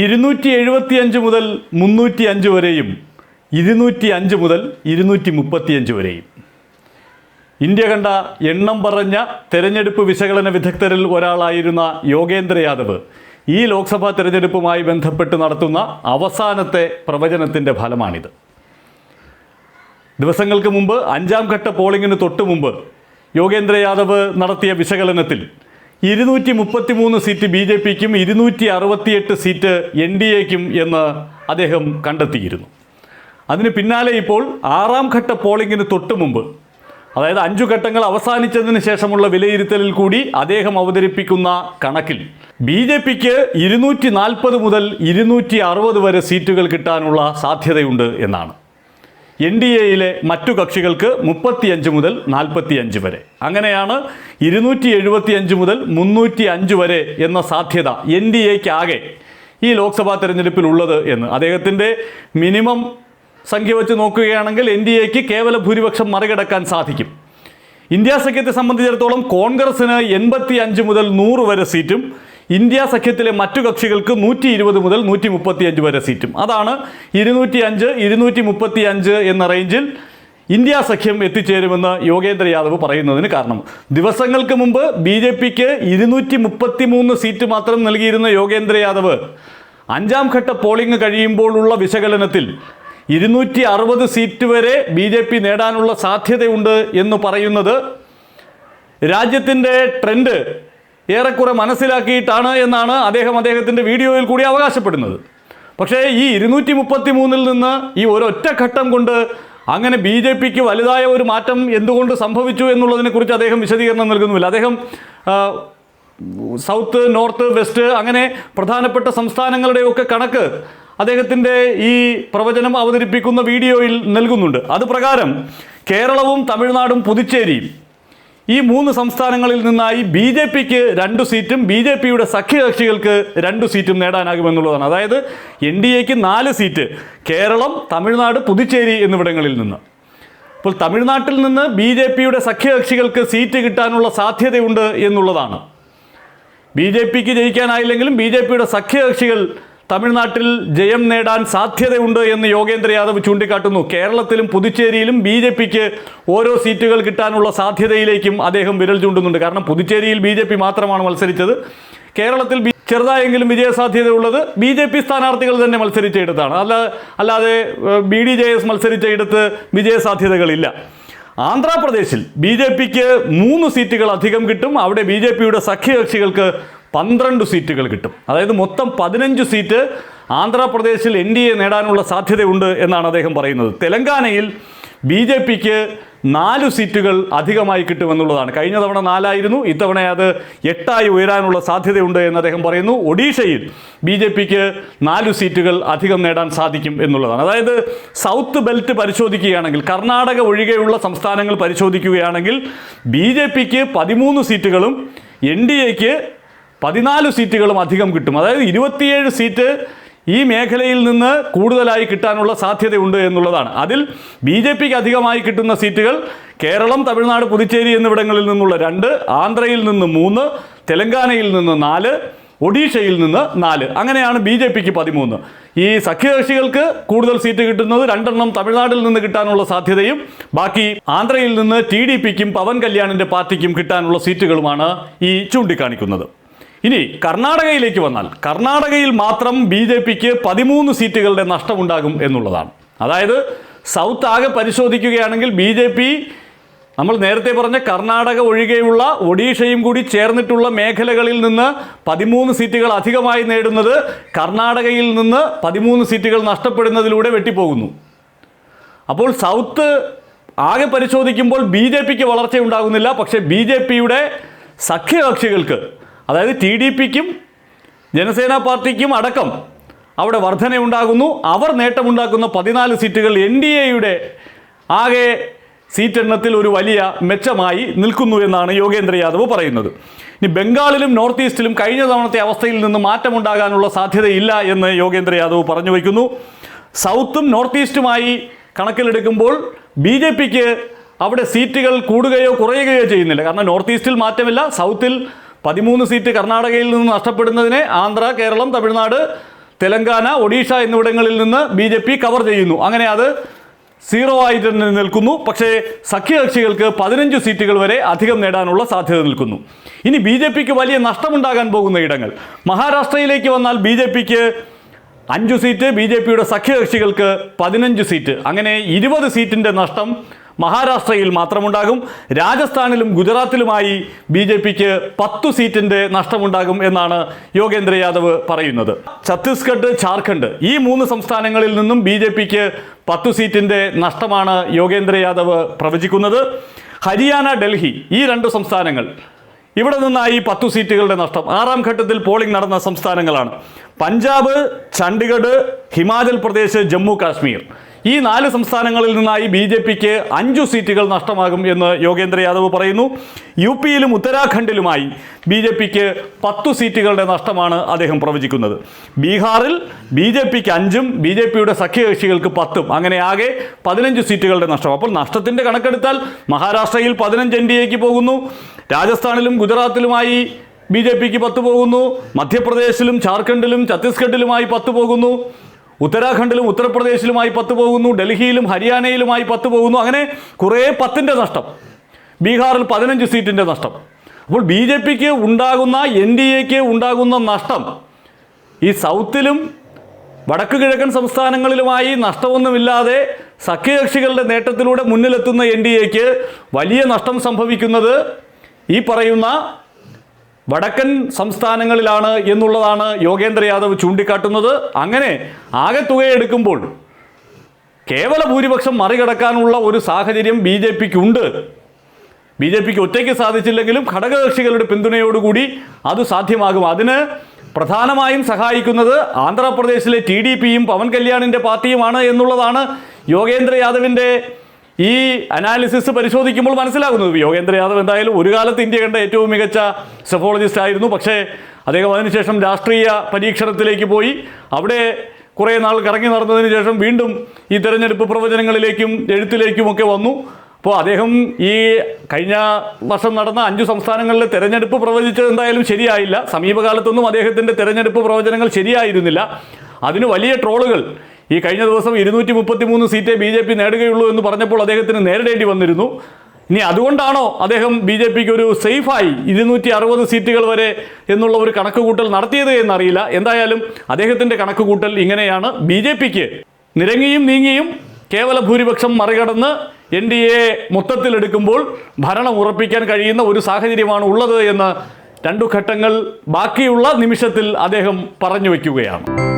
ഇരുന്നൂറ്റി എഴുപത്തിയഞ്ച് മുതൽ മുന്നൂറ്റി അഞ്ച് വരെയും ഇരുന്നൂറ്റി അഞ്ച് മുതൽ ഇരുന്നൂറ്റി മുപ്പത്തിയഞ്ച് വരെയും. ഇന്ത്യ കണ്ട എണ്ണം പറഞ്ഞ തെരഞ്ഞെടുപ്പ് വിശകലന വിദഗ്ധരിൽ ഒരാളായിരുന്ന യോഗേന്ദ്ര യാദവ് ഈ ലോക്സഭാ തെരഞ്ഞെടുപ്പുമായി ബന്ധപ്പെട്ട് നടത്തുന്ന അവസാനത്തെ പ്രവചനത്തിന്റെ ഫലമാണിത്. ദിവസങ്ങൾക്ക് മുമ്പ് അഞ്ചാം ഘട്ട പോളിംഗിന് തൊട്ടു മുമ്പ് യോഗേന്ദ്ര യാദവ് നടത്തിയ വിശകലനത്തിൽ ഇരുന്നൂറ്റി മുപ്പത്തി മൂന്ന് സീറ്റ് ബി ജെ പിക്കും ഇരുന്നൂറ്റി അറുപത്തിയെട്ട് സീറ്റ് എൻ ഡി എക്കും എന്ന് അദ്ദേഹം കണ്ടെത്തിയിരുന്നു. അതിന് പിന്നാലെ ഇപ്പോൾ ആറാം ഘട്ട പോളിംഗിന് തൊട്ട് മുമ്പ് അതായത് അഞ്ചു ഘട്ടങ്ങൾ അവസാനിച്ചതിന് ശേഷമുള്ള വിലയിരുത്തലിൽ കൂടി അദ്ദേഹം അവതരിപ്പിക്കുന്ന കണക്കിൽ ബി ജെ പിക്ക് ഇരുന്നൂറ്റി നാൽപ്പത് മുതൽ ഇരുന്നൂറ്റി അറുപത് വരെ സീറ്റുകൾ കിട്ടാനുള്ള സാധ്യതയുണ്ട് എന്നാണ്. എൻ ഡി എയിലെ മറ്റു കക്ഷികൾക്ക് മുപ്പത്തിയഞ്ച് മുതൽ നാൽപ്പത്തിയഞ്ച് വരെ. അങ്ങനെയാണ് ഇരുന്നൂറ്റി എഴുപത്തിയഞ്ച് മുതൽ മുന്നൂറ്റി അഞ്ച് വരെ എന്ന സാധ്യത എൻ ഡി എക്ക് ആകെ ഈ ലോക്സഭാ തെരഞ്ഞെടുപ്പിൽ ഉള്ളത് എന്ന്. അദ്ദേഹത്തിന്റെ മിനിമം സംഖ്യ വെച്ച് നോക്കുകയാണെങ്കിൽ എൻ ഡി എക്ക് കേവല ഭൂരിപക്ഷം മറികടക്കാൻ സാധിക്കും. ഇന്ത്യ സഖ്യത്തെ സംബന്ധിച്ചിടത്തോളം കോൺഗ്രസിന് എൺപത്തി അഞ്ച് മുതൽ നൂറ് വരെ സീറ്റും ഇന്ത്യ സഖ്യത്തിലെ മറ്റു കക്ഷികൾക്ക് നൂറ്റി ഇരുപത് മുതൽ നൂറ്റി മുപ്പത്തി അഞ്ച് വരെ സീറ്റും. അതാണ് ഇരുന്നൂറ്റി അഞ്ച് ഇരുന്നൂറ്റി മുപ്പത്തി അഞ്ച് എന്ന റേഞ്ചിൽ ഇന്ത്യ സഖ്യം എത്തിച്ചേരുമെന്ന് യോഗേന്ദ്ര യാദവ് പറയുന്നതിന് കാരണം. ദിവസങ്ങൾക്ക് മുമ്പ് ബി ജെ പിക്ക് ഇരുന്നൂറ്റി മുപ്പത്തി മൂന്ന് സീറ്റ് മാത്രം നൽകിയിരുന്ന യോഗേന്ദ്ര യാദവ് അഞ്ചാം ഘട്ട പോളിംഗ് കഴിയുമ്പോഴുള്ള വിശകലനത്തിൽ ഇരുന്നൂറ്റി അറുപത് സീറ്റ് വരെ ബി ജെ പി നേടാനുള്ള സാധ്യതയുണ്ട് എന്ന് പറയുന്നത് രാജ്യത്തിന്റെ ട്രെൻഡ് ഏറെക്കുറെ മനസ്സിലാക്കിയിട്ടാണ് എന്നാണ് അദ്ദേഹം അദ്ദേഹത്തിന്റെ വീഡിയോയിൽ കൂടി അവകാശപ്പെടുന്നത്. പക്ഷേ ഈ ഇരുന്നൂറ്റി മുപ്പത്തി മൂന്നിൽ നിന്ന് ഈ ഒരൊറ്റ ഘട്ടം കൊണ്ട് അങ്ങനെ ബി ജെ പിക്ക് വലുതായ ഒരു മാറ്റം എന്തുകൊണ്ട് സംഭവിച്ചു എന്നുള്ളതിനെക്കുറിച്ച് അദ്ദേഹം വിശദീകരണം നൽകുന്നുമില്ല. അദ്ദേഹം സൗത്ത് നോർത്ത് വെസ്റ്റ് അങ്ങനെ പ്രധാനപ്പെട്ട സംസ്ഥാനങ്ങളുടെയൊക്കെ കണക്ക് അദ്ദേഹത്തിന്റെ ഈ പ്രവചനം അവതരിപ്പിക്കുന്ന വീഡിയോയിൽ നൽകുന്നുണ്ട്. അത് പ്രകാരം കേരളവും തമിഴ്നാടും പുതുച്ചേരിയും ഈ മൂന്ന് സംസ്ഥാനങ്ങളിൽ നിന്നായി ബി ജെ പിക്ക് രണ്ട് സീറ്റും ബി ജെ പിയുടെ സഖ്യകക്ഷികൾക്ക് രണ്ട് സീറ്റും നേടാനാകുമെന്നുള്ളതാണ്. അതായത് എൻ ഡി എക്ക് നാല് സീറ്റ് കേരളം തമിഴ്നാട് പുതുച്ചേരി എന്നിവിടങ്ങളിൽ നിന്ന്. അപ്പോൾ തമിഴ്നാട്ടിൽ നിന്ന് ബി ജെ പിയുടെ സഖ്യകക്ഷികൾക്ക് സീറ്റ് കിട്ടാനുള്ള സാധ്യതയുണ്ട് എന്നുള്ളതാണ്. ബി ജെ പിക്ക് ജയിക്കാനായില്ലെങ്കിലും ബി ജെ പിയുടെ സഖ്യകക്ഷികൾ തമിഴ്നാട്ടിൽ ജയം നേടാൻ സാധ്യതയുണ്ട് എന്ന് യോഗേന്ദ്ര യാദവ് ചൂണ്ടിക്കാട്ടുന്നു. കേരളത്തിലും പുതുച്ചേരിയിലും ബി ജെ പിക്ക് ഓരോ സീറ്റുകൾ കിട്ടാനുള്ള സാധ്യതയിലേക്കും അദ്ദേഹം വിരൽ ചൂണ്ടുന്നുണ്ട്. കാരണം പുതുച്ചേരിയിൽ ബി ജെ പി മാത്രമാണ് മത്സരിച്ചത്. കേരളത്തിൽ ചെറുതായെങ്കിലും വിജയസാധ്യതയുള്ളത് ബി ജെ പി സ്ഥാനാർത്ഥികൾ തന്നെ മത്സരിച്ച ഇടത്താണ്. അല്ല അല്ലാതെ ബി ഡി ജെ എസ് മത്സരിച്ച ഇടത്ത് വിജയസാധ്യതകളില്ല. ആന്ധ്രാപ്രദേശിൽ ബി ജെ പിക്ക് മൂന്ന് സീറ്റുകൾ അധികം കിട്ടും. അവിടെ ബി ജെ പിയുടെ സഖ്യകക്ഷികൾക്ക് പന്ത്രണ്ട് സീറ്റുകൾ കിട്ടും. അതായത് മൊത്തം പതിനഞ്ച് സീറ്റ് ആന്ധ്രാപ്രദേശിൽ എൻ ഡി എ നേടാനുള്ള സാധ്യതയുണ്ട് എന്നാണ് അദ്ദേഹം പറയുന്നത്. തെലങ്കാനയിൽ ബി ജെ പിക്ക് നാല് സീറ്റുകൾ അധികമായി കിട്ടുമെന്നുള്ളതാണ്. കഴിഞ്ഞ തവണ നാലായിരുന്നു ഇത്തവണ അത് എട്ടായി ഉയരാനുള്ള സാധ്യതയുണ്ട് എന്ന് അദ്ദേഹം പറയുന്നു. ഒഡീഷയിൽ ബി ജെ പിക്ക് നാല് സീറ്റുകൾ അധികം നേടാൻ സാധിക്കും എന്നുള്ളതാണ്. അതായത് സൗത്ത് ബെൽറ്റ് പരിശോധിക്കുകയാണെങ്കിൽ കർണാടക ഒഴികെയുള്ള സംസ്ഥാനങ്ങൾ പരിശോധിക്കുകയാണെങ്കിൽ ബി ജെ പിക്ക് പതിമൂന്ന് സീറ്റുകളും എൻ ഡി എക്ക് പതിനാല് സീറ്റുകളും അധികം കിട്ടും. അതായത് ഇരുപത്തിയേഴ് സീറ്റ് ഈ മേഖലയിൽ നിന്ന് കൂടുതലായി കിട്ടാനുള്ള സാധ്യതയുണ്ട് എന്നുള്ളതാണ്. അതിൽ ബി ജെ പിക്ക് അധികമായി കിട്ടുന്ന സീറ്റുകൾ കേരളം തമിഴ്നാട് പുതുച്ചേരി എന്നിവിടങ്ങളിൽ നിന്നുള്ള രണ്ട് ആന്ധ്രയിൽ നിന്ന് മൂന്ന് തെലങ്കാനയിൽ നിന്ന് നാല് ഒഡീഷയിൽ നിന്ന് നാല്. അങ്ങനെയാണ് ബി ജെ പിക്ക് പതിമൂന്ന്. ഈ സഖ്യകക്ഷികൾക്ക് കൂടുതൽ സീറ്റ് കിട്ടുന്നത് രണ്ടെണ്ണം തമിഴ്നാട്ടിൽ നിന്ന് കിട്ടാനുള്ള സാധ്യതയും ബാക്കി ആന്ധ്രയിൽ നിന്ന് ടി ഡി പിക്കും പവൻ കല്യാണിന്റെ പാർട്ടിക്കും കിട്ടാനുള്ള സീറ്റുകളുമാണ് ഈ ചൂണ്ടിക്കാണിക്കുന്നത്. ഇനി കർണാടകയിലേക്ക് വന്നാൽ കർണാടകയിൽ മാത്രം ബി ജെ പിക്ക് പതിമൂന്ന് സീറ്റുകളുടെ നഷ്ടമുണ്ടാകും എന്നുള്ളതാണ്. അതായത് സൗത്ത് ആകെ പരിശോധിക്കുകയാണെങ്കിൽ ബി ജെ പി നമ്മൾ നേരത്തെ പറഞ്ഞ കർണാടക ഒഴികെയുള്ള ഒഡീഷയും കൂടി ചേർന്നിട്ടുള്ള മേഖലകളിൽ നിന്ന് പതിമൂന്ന് സീറ്റുകൾ അധികമായി നേടുന്നത് കർണാടകയിൽ നിന്ന് പതിമൂന്ന് സീറ്റുകൾ നഷ്ടപ്പെടുന്നതിലൂടെ വെട്ടിപ്പോകുന്നു. അപ്പോൾ സൗത്ത് ആകെ പരിശോധിക്കുമ്പോൾ ബി ജെ പിക്ക് വളർച്ചയുണ്ടാകുന്നില്ല. പക്ഷേ ബി ജെ പിയുടെ സഖ്യകക്ഷികൾക്ക് അതായത് ടി ഡി പിക്കും ജനസേനാ പാർട്ടിക്കും അടക്കം അവിടെ വർധനയുണ്ടാകുന്നു. അവർ നേട്ടമുണ്ടാക്കുന്ന പതിനാല് സീറ്റുകൾ എൻ ഡി എയുടെ ആകെ സീറ്റ് എണ്ണത്തിൽ ഒരു വലിയ മെച്ചമായി നിൽക്കുന്നു എന്നാണ് യോഗേന്ദ്ര യാദവ് പറയുന്നത്. ഇനി ബംഗാളിലും നോർത്ത് ഈസ്റ്റിലും കഴിഞ്ഞ തവണത്തെ അവസ്ഥയിൽ നിന്ന് മാറ്റമുണ്ടാകാനുള്ള സാധ്യതയില്ല എന്ന് യോഗേന്ദ്ര യാദവ് പറഞ്ഞു വയ്ക്കുന്നു. സൗത്തും നോർത്ത് ഈസ്റ്റുമായി കണക്കിലെടുക്കുമ്പോൾ ബി ജെ പിക്ക് അവിടെ സീറ്റുകൾ കൂടുകയോ കുറയുകയോ ചെയ്യുന്നില്ല. കാരണം നോർത്ത് ഈസ്റ്റിൽ മാറ്റമില്ല സൗത്തിൽ പതിമൂന്ന് സീറ്റ് കർണാടകയിൽ നിന്ന് നഷ്ടപ്പെടുന്നതിനെ ആന്ധ്ര കേരളം തമിഴ്നാട് തെലങ്കാന ഒഡീഷ എന്നിവിടങ്ങളിൽ നിന്ന് ബി ജെ പി കവർ ചെയ്യുന്നു. അങ്ങനെ അത് സീറോ ആയിട്ട് നിൽക്കുന്നു. പക്ഷേ സഖ്യകക്ഷികൾക്ക് പതിനഞ്ച് സീറ്റുകൾ വരെ അധികം നേടാനുള്ള സാധ്യത നിൽക്കുന്നു. ഇനി ബി ജെ പിക്ക് വലിയ നഷ്ടമുണ്ടാകാൻ പോകുന്ന ഇടങ്ങൾ. മഹാരാഷ്ട്രയിലേക്ക് വന്നാൽ ബി ജെ പിക്ക് അഞ്ച് സീറ്റ് ബി ജെ പിയുടെ സഖ്യകക്ഷികൾക്ക് പതിനഞ്ച് സീറ്റ്. അങ്ങനെ ഇരുപത് സീറ്റിന്റെ നഷ്ടം മഹാരാഷ്ട്രയിൽ മാത്രമുണ്ടാകും രാജസ്ഥാനിലും ഗുജറാത്തിലുമായി ബി ജെ പിക്ക് പത്തു സീറ്റിന്റെ നഷ്ടമുണ്ടാകും എന്നാണ് യോഗേന്ദ്ര യാദവ് പറയുന്നത്. ഛത്തീസ്ഗഡ് ജാർഖണ്ഡ് ഈ മൂന്ന് സംസ്ഥാനങ്ങളിൽ നിന്നും ബി ജെ പിക്ക് പത്തു സീറ്റിന്റെ നഷ്ടമാണ് യോഗേന്ദ്ര യാദവ് പ്രവചിക്കുന്നത്. ഹരിയാന ഡൽഹി ഈ രണ്ട് സംസ്ഥാനങ്ങൾ ഇവിടെ നിന്നായി പത്തു സീറ്റുകളുടെ നഷ്ടം. ആറാം ഘട്ടത്തിൽ പോളിംഗ് നടന്ന സംസ്ഥാനങ്ങളാണ്. പഞ്ചാബ് ചണ്ഡീഗഡ് ഹിമാചൽ പ്രദേശ് ജമ്മു കാശ്മീർ. ഈ നാല് സംസ്ഥാനങ്ങളിൽ നിന്നായി ബി ജെ പിക്ക് അഞ്ചു സീറ്റുകൾ നഷ്ടമാകും എന്ന് യോഗേന്ദ്ര യാദവ് പറയുന്നു. യു പിയിലും ഉത്തരാഖണ്ഡിലുമായി ബി ജെ പിക്ക് പത്തു സീറ്റുകളുടെ നഷ്ടമാണ് അദ്ദേഹം പ്രവചിക്കുന്നത്. ബീഹാറിൽ ബി ജെ പിക്ക് അഞ്ചും ബി ജെ പിയുടെ സഖ്യകക്ഷികൾക്ക് പത്തും. അങ്ങനെ ആകെ പതിനഞ്ച് സീറ്റുകളുടെ നഷ്ടം. അപ്പോൾ നഷ്ടത്തിന്റെ കണക്കെടുത്താൽ മഹാരാഷ്ട്രയിൽ പതിനഞ്ച് എൻ ഡി എക്ക് പോകുന്നു. രാജസ്ഥാനിലും ഗുജറാത്തിലുമായി ബി ജെ പിക്ക് പത്ത് പോകുന്നു. മധ്യപ്രദേശിലും ജാർഖണ്ഡിലും ഛത്തീസ്ഗഡിലുമായി പത്ത് പോകുന്നു. ഉത്തരാഖണ്ഡിലും ഉത്തർപ്രദേശിലുമായി പത്ത് പോകുന്നു ഡൽഹിയിലും ഹരിയാനയിലുമായി പത്ത് പോകുന്നു. അങ്ങനെ കുറേ പത്തിന്റെ നഷ്ടം. ബീഹാറിൽ പതിനഞ്ച് സീറ്റിന്റെ നഷ്ടം. അപ്പോൾ ബി ജെ പിക്ക് ഉണ്ടാകുന്ന എൻ ഡി എക്ക് ഉണ്ടാകുന്ന നഷ്ടം ഈ സൗത്തിലും വടക്കു കിഴക്കൻ സംസ്ഥാനങ്ങളിലുമായി നഷ്ടമൊന്നുമില്ലാതെ സഖ്യകക്ഷികളുടെ നേട്ടത്തിലൂടെ മുന്നിലെത്തുന്ന എൻ ഡി എക്ക് വലിയ നഷ്ടം സംഭവിക്കുന്നത് ഈ പറയുന്ന വടക്കൻ സംസ്ഥാനങ്ങളിലാണ് എന്നുള്ളതാണ് യോഗേന്ദ്ര യാദവ് ചൂണ്ടിക്കാട്ടുന്നത്. അങ്ങനെ ആകെ തുകയെടുക്കുമ്പോൾ കേവല ഭൂരിപക്ഷം മറികടക്കാനുള്ള ഒരു സാഹചര്യം ബി ജെ പിക്ക് ഉണ്ട് ബി ജെ പിക്ക് ഒറ്റയ്ക്ക് സാധിച്ചില്ലെങ്കിലും ഘടകകക്ഷികളുടെ പിന്തുണയോടുകൂടി അത് സാധ്യമാകും. അതിന് പ്രധാനമായും സഹായിക്കുന്നത് ആന്ധ്രാപ്രദേശിലെ ടി ഡി പിയും പവൻ കല്യാണിന്റെ പാർട്ടിയുമാണ് എന്നുള്ളതാണ് യോഗേന്ദ്ര യാദവിന്റെ ഈ അനാലിസിസ് പരിശോധിക്കുമ്പോൾ മനസ്സിലാകുന്നത് യോഗേന്ദ്ര യാദവ് എന്തായാലും ഒരു കാലത്ത് ഇന്ത്യ കണ്ട ഏറ്റവും മികച്ച സെഫോളജിസ്റ്റ് ആയിരുന്നു. പക്ഷേ അദ്ദേഹം അതിനുശേഷം രാഷ്ട്രീയ പരീക്ഷണത്തിലേക്ക് പോയി. അവിടെ കുറേ നാൾ കറങ്ങി നടന്നതിന് ശേഷം വീണ്ടും ഈ തെരഞ്ഞെടുപ്പ് പ്രവചനങ്ങളിലേക്കും എഴുത്തിലേക്കുമൊക്കെ വന്നു. അപ്പോൾ അദ്ദേഹം ഈ കഴിഞ്ഞ വർഷം നടന്ന അഞ്ച് സംസ്ഥാനങ്ങളിലെ തെരഞ്ഞെടുപ്പ് പ്രവചിച്ചത് എന്തായാലും ശരിയായില്ല. സമീപകാലത്തൊന്നും അദ്ദേഹത്തിന്റെ തെരഞ്ഞെടുപ്പ് പ്രവചനങ്ങൾ ശരിയായിരുന്നില്ല. അതിന് വലിയ ട്രോളുകൾ ഈ കഴിഞ്ഞ ദിവസം ഇരുന്നൂറ്റി മുപ്പത്തി മൂന്ന് സീറ്റേ ബി ജെ പി നേടുകയുള്ളൂ എന്ന് പറഞ്ഞപ്പോൾ അദ്ദേഹത്തിന് നേരിടേണ്ടി വന്നിരുന്നു. ഇനി അതുകൊണ്ടാണോ അദ്ദേഹം ബി ജെ പിക്ക് ഒരു സേഫായി ഇരുന്നൂറ്റി അറുപത് സീറ്റുകൾ വരെ എന്നുള്ള ഒരു കണക്കുകൂട്ടൽ നടത്തിയത് എന്നറിയില്ല. എന്തായാലും അദ്ദേഹത്തിന്റെ കണക്കുകൂട്ടൽ ഇങ്ങനെയാണ്. ബി ജെ പിക്ക് നിരങ്ങിയും നീങ്ങിയും കേവല ഭൂരിപക്ഷം മറികടന്ന് എൻ ഡി എ മൊത്തത്തിലെടുക്കുമ്പോൾ ഭരണം ഉറപ്പിക്കാൻ കഴിയുന്ന ഒരു സാഹചര്യമാണ് ഉള്ളത് എന്ന് രണ്ടു ഘട്ടങ്ങൾ ബാക്കിയുള്ള നിമിഷത്തിൽ അദ്ദേഹം പറഞ്ഞു വയ്ക്കുകയാണ്.